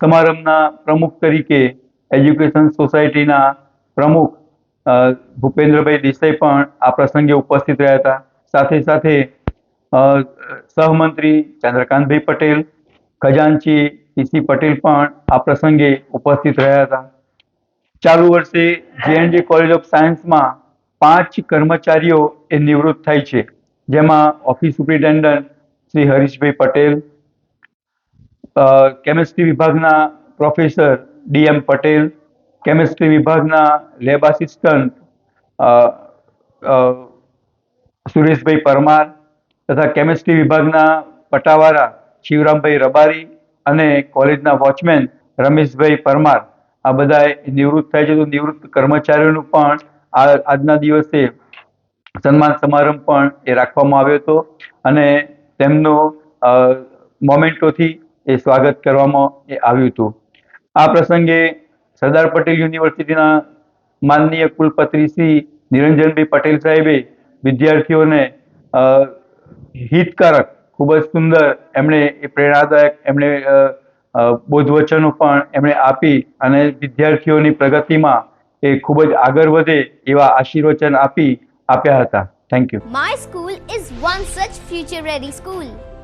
સમારંભના પ્રમુખ તરીકે એજ્યુકેશન સોસાયટીના પ્રમુખ ભૂપેન્દ્રભાઈ દેસાઈ પણ આ પ્રસંગે ઉપસ્થિત રહ્યા હતા. સાથે સાથે સહમંત્રી ચંદ્રકાંતભાઈ પટેલ, ખજાનચી પીસી પટેલ પણ આ પ્રસંગે ઉપસ્થિત રહ્યા હતા. ચાલુ વર્ષે જેએનજી કોલેજ ઓફ સાયન્સમાં પાંચ કર્મચારીઓ એ નિવૃત્ત થાય છે. જેમાં office superintendent Shri Harishbhai Patel chemistry વિભાગના પ્રોફેસર ડીએમ પટેલ, કેમેસ્ટ્રી વિભાગના લેબ આસિસ્ટન્ટ સુરેશભાઈ પરમાર તથા કેમેસ્ટ્રી વિભાગના પટાવાળા શિવરામભાઈ રબારી અને કોલેજના વોચમેન રમેશભાઈ પરમાર. આ બધા નિવૃત્ત થાય છે. તો નિવૃત્ત કર્મચારીઓનું પણ આજના દિવસે સન્માન સમારંભ પણ એ રાખવામાં આવ્યો હતો. અને તેમનો મોમેન્ટોથી એ સ્વાગત કરવામાં એ આવ્યું હતું. આ પ્રસંગે સરદાર પટેલ યુનિવર્સિટીના માનનીય કુલપતિ શ્રી નિરંજનભાઈ પટેલ સાહેબે વિદ્યાર્થીઓને હિતકારક, ખૂબ જ સુંદર એમણે એ પ્રેરણાદાયક, એમણે બોધવચનો પણ એમણે આપી અને વિદ્યાર્થીઓની પ્રગતિમાં એ ખૂબ જ આગળ વધે એવા આશીર્વચન આપી આપ્યા હતા. Thank you my school is one such future ready school.